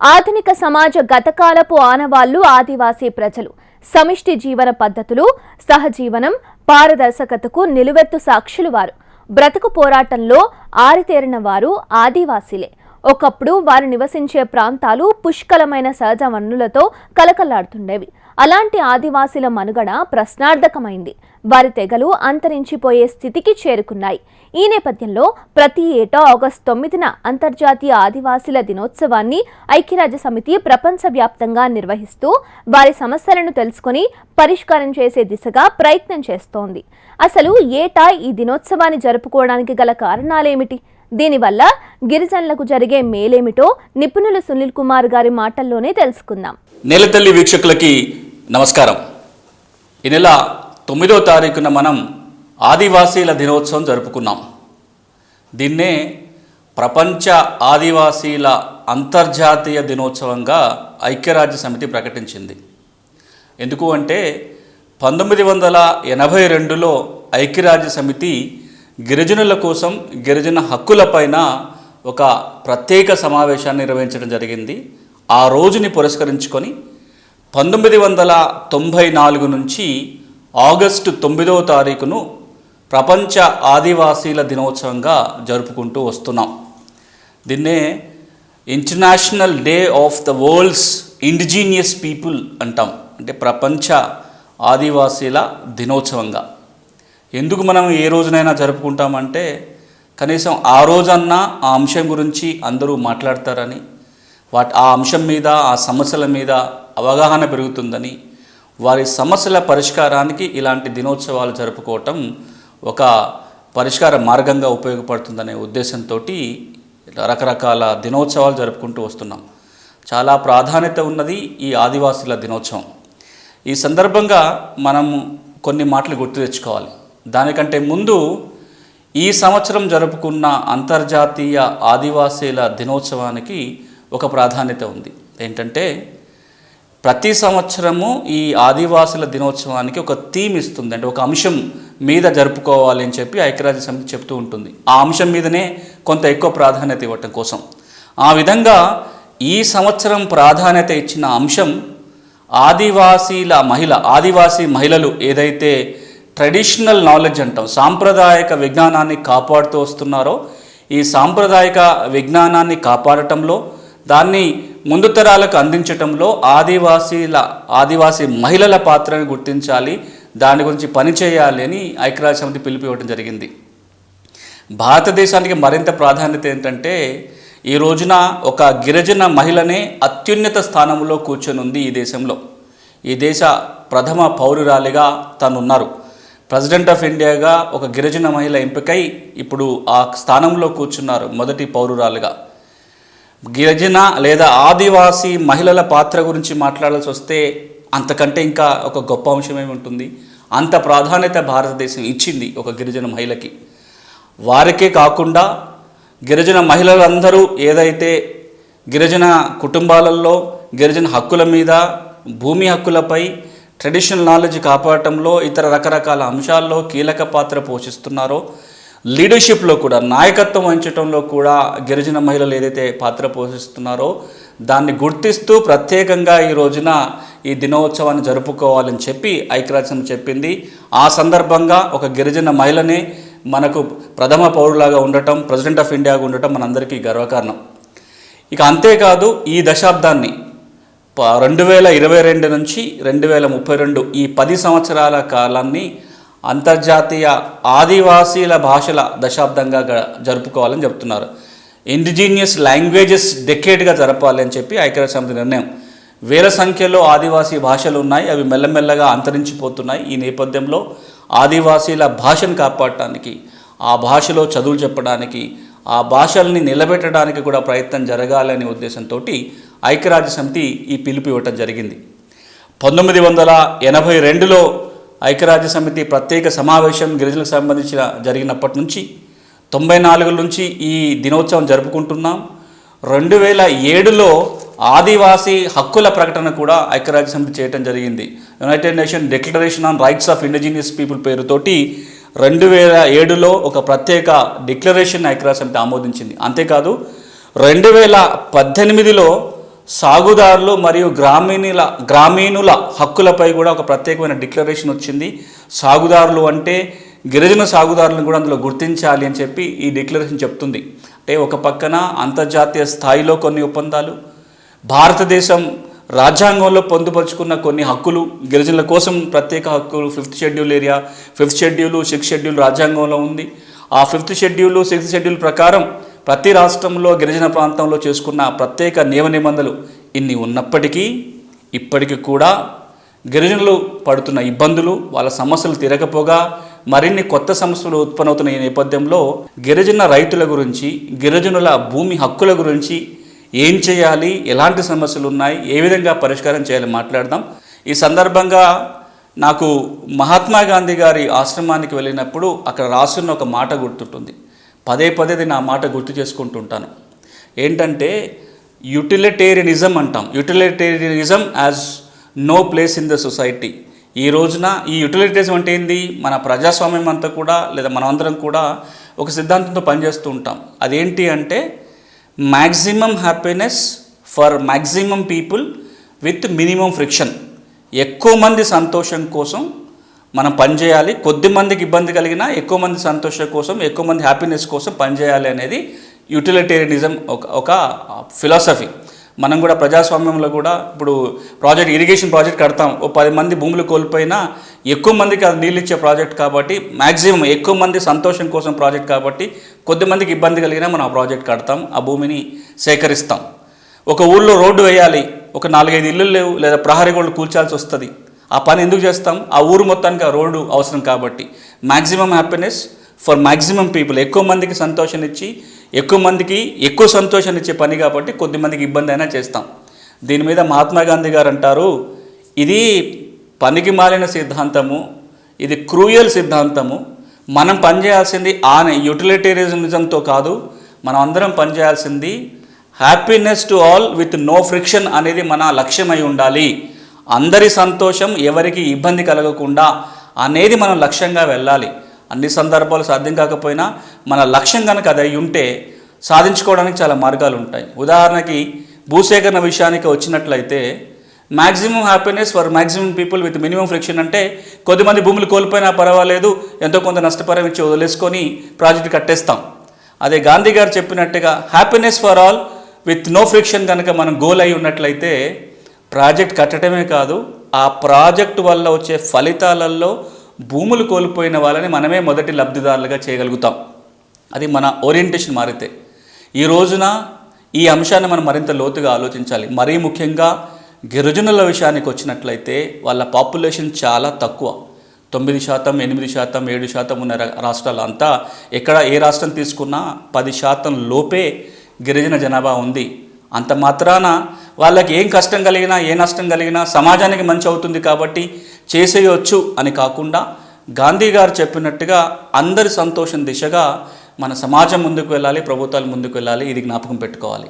ఆధునిక సమాజ గతకాలపు ఆనవాళ్ళు ఆదివాసీ ప్రజలు. సమిష్టి జీవన పద్ధతులు సహజీవనం పారదర్శకతకు నిలువెత్తు సాక్షులు వారు. బ్రతుకు పోరాటంలో ఆరితేరిన వారు ఆదివాసీలే. ఒకప్పుడు వారు నివసించే ప్రాంతాలు పుష్కలమైన సహజ వనరులతో కలకల్లాడుతుండేవి అలాంటి ఆదివాసీల మనుగడ ప్రశ్నార్థకమైంది. వారి తెగలు అంతరించిపోయే స్థితికి చేరుకున్నాయి. ఈ నేపథ్యంలో ప్రతి ఏటా ఆగస్టు తొమ్మిదిన అంతర్జాతీయ ఆదివాసీల దినోత్సవాన్ని ఐక్యరాజ్య సమితి ప్రపంచవ్యాప్తంగా నిర్వహిస్తూ వారి సమస్యలను తెలుసుకొని పరిష్కారం చేసే దిశగా ప్రయత్నం చేస్తోంది. అసలు ఏటా ఈ దినోత్సవాన్ని జరుపుకోవడానికి గల కారణాలేమిటి? దీనివల్ల గిరిజనులకు జరిగే మేలేమిటో నిపుణులు సునీల్ కుమార్ గారి మాటల్లోనే తెలుసుకుందాం. నేలతల్లి వీక్షకులకి నమస్కారం. ఈ నెల తొమ్మిదో తారీఖున మనం ఆదివాసీల దినోత్సవం జరుపుకున్నాం. దీన్నే ప్రపంచ ఆదివాసీల అంతర్జాతీయ దినోత్సవంగా ఐక్యరాజ్య సమితి ప్రకటించింది. ఎందుకు అంటే పంతొమ్మిది వందల ఎనభై రెండులో ఐక్యరాజ్య సమితి గిరిజనుల కోసం గిరిజన హక్కులపైన ఒక ప్రత్యేక సమావేశాన్ని నిర్వహించడం జరిగింది. ఆ రోజుని పురస్కరించుకొని పంతొమ్మిది వందల తొంభై నాలుగు నుంచి ఆగస్టు తొమ్మిదవ తారీఖును ప్రపంచ ఆదివాసీల దినోత్సవంగా జరుపుకుంటూ వస్తున్నాం. దీన్నే international day of the world's indigenous people అంటాం. అంటే ప్రపంచ ఆదివాసీల దినోత్సవంగా. ఎందుకు మనం ఏ రోజునైనా జరుపుకుంటామంటే కనీసం ఆ రోజన్నా ఆ అంశం గురించి అందరూ మాట్లాడతారని వాటి ఆ అంశం మీద ఆ సమస్యల మీద అవగాహన పెరుగుతుందని వారి సమస్యల పరిష్కారానికి ఇలాంటి దినోత్సవాలు జరుపుకోవటం ఒక పరిష్కార మార్గంగా ఉపయోగపడుతుందనే ఉద్దేశంతో రకరకాల దినోత్సవాలు జరుపుకుంటూ వస్తున్నాం. చాలా ప్రాధాన్యత ఉన్నది ఈ ఆదివాసుల దినోత్సవం. ఈ సందర్భంగా మనం కొన్ని మాటలు గుర్తు తెచ్చుకోవాలి. దానికంటే ముందు ఈ సంవత్సరం జరుపుకున్న అంతర్జాతీయ ఆదివాసీల దినోత్సవానికి ఒక ప్రాధాన్యత ఉంది. ఏంటంటే ప్రతి సంవత్సరము ఈ ఆదివాసుల దినోత్సవానికి ఒక థీమ్ ఇస్తుంది. అంటే ఒక అంశం మీద జరుపుకోవాలి అని చెప్పి ఐక్యరాజ్య సమితి చెప్తూ ఉంటుంది. ఆ అంశం మీదనే కొంత ఎక్కువ ప్రాధాన్యత ఇవ్వటం కోసం. ఆ విధంగా ఈ సంవత్సరం ప్రాధాన్యత ఇచ్చిన అంశం ఆదివాసీల మహిళ ఆదివాసీ మహిళలు ఏదైతే ట్రెడిషనల్ నాలెడ్జ్ అంటాం సాంప్రదాయక విజ్ఞానాన్ని కాపాడుతూ వస్తున్నారో ఈ సాంప్రదాయక విజ్ఞానాన్ని కాపాడటంలో దాన్ని ముందు తరాలకు అందించటంలో ఆదివాసీల ఆదివాసీ మహిళల పాత్రను గుర్తించాలి దాని గురించి పనిచేయాలి అని ఐక్యరాజ్య సమితి పిలుపు ఇవ్వడం జరిగింది. భారతదేశానికి మరింత ప్రాధాన్యత ఏంటంటే ఈ రోజున ఒక గిరిజన మహిళనే అత్యున్నత స్థానంలో కూర్చొని ఉంది ఈ దేశంలో. ఈ దేశ ప్రథమ పౌరురాలిగా తను ఉన్నారు ప్రెసిడెంట్ ఆఫ్ ఇండియాగా ఒక గిరిజన మహిళ ఎంపికై ఇప్పుడు ఆ స్థానంలో కూర్చున్నారు మొదటి పౌరురాలుగా. గిరిజన లేదా ఆదివాసీ మహిళల పాత్ర గురించి మాట్లాడాల్సి వస్తే అంతకంటే ఇంకా ఒక గొప్ప అంశం ఏమి ఉంటుంది? అంత ప్రాధాన్యత భారతదేశం ఇచ్చింది ఒక గిరిజన మహిళకి. వారికే కాకుండా గిరిజన మహిళలందరూ ఏదైతే గిరిజన కుటుంబాలలో గిరిజన హక్కుల మీద భూమి హక్కులపై ట్రెడిషనల్ నాలెడ్జ్ కాపాడటంలో ఇతర రకరకాల అంశాల్లో కీలక పాత్ర పోషిస్తున్నారో లీడర్షిప్లో కూడా నాయకత్వం వహించడంలో కూడా గిరిజన మహిళలు ఏదైతే పాత్ర పోషిస్తున్నారో దాన్ని గుర్తిస్తూ ప్రత్యేకంగా ఈ రోజున ఈ దినోత్సవాన్ని జరుపుకోవాలని చెప్పి ఐక్యరాజ్యం చెప్పింది. ఆ సందర్భంగా ఒక గిరిజన మహిళనే మనకు ప్రథమ పౌరులాగా ఉండటం ప్రెసిడెంట్ ఆఫ్ ఇండియాగా ఉండటం మనందరికీ గర్వకారణం. ఇక అంతేకాదు ఈ దశాబ్దాన్ని రెండు వేల ఇరవై రెండు నుంచి రెండు వేల ముప్పై రెండు ఈ పది సంవత్సరాల కాలాన్ని అంతర్జాతీయ ఆదివాసీల భాషల దశాబ్దంగా గ- జరుపుకోవాలని చెప్తున్నారు. ఇండిజీనియస్ లాంగ్వేజెస్ డెకేడ్గా జరపాలి అని చెప్పి ఐక్యరాజ్య సమితి నిర్ణయం. వేల సంఖ్యలో ఆదివాసీ భాషలు ఉన్నాయి అవి మెల్లమెల్లగా అంతరించిపోతున్నాయి. ఈ నేపథ్యంలో ఆదివాసీల భాషను కాపాడటానికి ఆ భాషలో చదువు చెప్పడానికి ఆ భాషల్ని నిలబెట్టడానికి కూడా ప్రయత్నం జరగాలనే ఉద్దేశంతో ఐక్యరాజ్య సమితి ఈ పిలుపు ఇవ్వటం జరిగింది. పంతొమ్మిది వందల ఎనభై రెండులో ఐక్యరాజ్య సమితి ప్రత్యేక సమావేశం గిరిజనులకు సంబంధించిన జరిగినప్పటి నుంచి తొంభై నాలుగు నుంచి ఈ దినోత్సవం జరుపుకుంటున్నాం. రెండు వేల ఏడులో ఆదివాసీ హక్కుల ప్రకటన కూడా ఐక్యరాజ్య సమితి చేయడం జరిగింది. United Nation declaration on rights of indigenous people పేరుతోటి రెండు వేల ఏడులో ఒక ప్రత్యేక డిక్లరేషన్ ఐక్యరాజ్య సమితి ఆమోదించింది. అంతేకాదు రెండు వేల పద్దెనిమిదిలో సాగుదారులు మరియు గ్రామీణుల గ్రామీణుల హక్కులపై కూడా ఒక ప్రత్యేకమైన డిక్లరేషన్ వచ్చింది. సాగుదారులు అంటే గిరిజన సాగుదారులను కూడా అందులో గుర్తించాలి అని చెప్పి ఈ డిక్లరేషన్ చెప్తుంది. అంటే ఒక పక్కన అంతర్జాతీయ స్థాయిలో కొన్ని ఒప్పందాలు భారతదేశం రాజ్యాంగంలో పొందుపరుచుకున్న కొన్ని హక్కులు గిరిజనుల కోసం ప్రత్యేక హక్కులు fifth schedule area fifth schedule sixth schedule రాజ్యాంగంలో ఉంది. ఆ ఫిఫ్త్ షెడ్యూల్ సిక్స్త్ షెడ్యూల్ ప్రకారం ప్రతి రాష్ట్రంలో గిరిజన ప్రాంతంలో చేసుకున్న ప్రత్యేక నియమ నిబంధనలు ఇన్ని ఉన్నప్పటికీ ఇప్పటికీ కూడా గిరిజనులు పడుతున్న ఇబ్బందులు వాళ్ళ సమస్యలు తీరకపోగా మరిన్ని కొత్త సమస్యలు ఉత్పన్నవుతున్న ఈ నేపథ్యంలో గిరిజన రైతుల గురించి గిరిజనుల భూమి హక్కుల గురించి ఏం చేయాలి ఎలాంటి సమస్యలు ఉన్నాయి ఏ విధంగా పరిష్కారం చేయాలి మాట్లాడదాం. ఈ సందర్భంగా నాకు మహాత్మా గాంధీ గారి ఆశ్రమానికి వెళ్ళినప్పుడు అక్కడ రాసున్న ఒక మాట గుర్తుంటుంది. పదే పదే నేను ఆ మాట గుర్తు చేసుకుంటుంటాను. ఏంటంటే యూటిలిటేరియనిజం అంటాం. Utilitarianism has no place in the society ఈ రోజున ఈ యూటిలిటేరిజం అంటే ఏంది? మన ప్రజాస్వామ్యం అంతా కూడా లేదా మనమందరం కూడా ఒక సిద్ధాంతంతో పనిచేస్తూ ఉంటాం. అదేంటి అంటే maximum happiness for maximum people with minimum friction ఎక్కువ మంది సంతోషం కోసం మనం పనిచేయాలి కొద్ది మందికి ఇబ్బంది కలిగినా ఎక్కువ మంది సంతోషం కోసం ఎక్కువ మంది హ్యాపీనెస్ కోసం పనిచేయాలి అనేది యూటిలిటేరియనిజం ఒక ఒక ఫిలాసఫీ మనం కూడా ప్రజాస్వామ్యంలో కూడా ఇప్పుడు ప్రాజెక్ట్ ఇరిగేషన్ ప్రాజెక్ట్ కడతాం. ఓ పది మంది భూములు కోల్పోయినా ఎక్కువ మందికి అది నీళ్ళు ఇచ్చే ప్రాజెక్ట్ కాబట్టి మ్యాక్సిమం ఎక్కువ మంది సంతోషం కోసం ప్రాజెక్ట్ కాబట్టి కొద్ది మందికి ఇబ్బంది కలిగినా మనం ఆ ప్రాజెక్ట్ కడతాం ఆ భూమిని సేకరిస్తాం. ఒక ఊళ్ళో రోడ్డు వేయాలి. ఒక నాలుగైదు ఇల్లు లేవు లేదా ప్రహరీ గోళ్ళు కూల్చాల్సి వస్తుంది. ఆ పని ఎందుకు చేస్తాం? ఆ ఊరు మొత్తానికి ఆ రోడ్డు అవసరం కాబట్టి. Maximum happiness for maximum people ఎక్కువ మందికి సంతోషం ఇచ్చి ఎక్కువ మందికి ఎక్కువ సంతోషం ఇచ్చే పని కాబట్టి కొద్దిమందికి ఇబ్బంది అయినా చేస్తాం. దీని మీద మహాత్మా గాంధీ గారు అంటారు ఇది పనికి మాలిన సిద్ధాంతము ఇది క్రూయల్ సిద్ధాంతము. మనం పనిచేయాల్సింది ఆనే యూటిలిటేరియనిజంతో కాదు మనం అందరం పనిచేయాల్సింది happiness to all with no friction అనేది మన లక్ష్యమై ఉండాలి. అందరి సంతోషం ఎవరికి ఇబ్బంది కలగకుండా అనేది మనం లక్ష్యంగా వెళ్ళాలి. అన్ని సందర్భాలు సాధ్యం కాకపోయినా మన లక్ష్యం కనుక అది అయి ఉంటే సాధించుకోవడానికి చాలా మార్గాలు ఉంటాయి. ఉదాహరణకి భూసేకరణ విషయానికి వచ్చినట్లయితే maximum happiness for maximum people with minimum friction అంటే కొద్దిమంది భూములు కోల్పోయినా పర్వాలేదు ఎంతో కొంత నష్టపరం ఇచ్చి వదిలేసుకొని ప్రాజెక్ట్ కట్టేస్తాం. అదే గాంధీ గారు చెప్పినట్టుగా happiness for all with no friction కనుక మనం గోల్ అయి ఉన్నట్లయితే ప్రాజెక్ట్ కట్టడమే కాదు ఆ ప్రాజెక్టు వల్ల వచ్చే ఫలితాలలో భూములు కోల్పోయిన వాళ్ళని మనమే మొదటి లబ్ధిదారులుగా చేయగలుగుతాం. అది మన ఓరియంటేషన్ మారితే. ఈ రోజున ఈ అంశాన్ని మనం మరింత లోతుగా ఆలోచించాలి. మరీ ముఖ్యంగా గిరిజనుల విషయానికి వచ్చినట్లయితే వాళ్ళ పాపులేషన్ చాలా తక్కువ. తొమ్మిది శాతం ఎనిమిది శాతం ఏడు శాతం ఉన్న రాష్ట్రాలు అంతా ఎక్కడ ఏ రాష్ట్రం తీసుకున్నా పది శాతం లోపే గిరిజన జనాభా ఉంది. అంత మాత్రాన వాళ్ళకి ఏం కష్టం కలిగినా ఏ నష్టం కలిగినా సమాజానికి మంచి అవుతుంది కాబట్టి చేసేయొచ్చు అని కాకుండా గాంధీ గారు చెప్పినట్టుగా అందరి సంతోషం దిశగా మన సమాజం ముందుకు వెళ్ళాలి ప్రభుత్వాలు ముందుకు వెళ్ళాలి ఇది జ్ఞాపకం పెట్టుకోవాలి.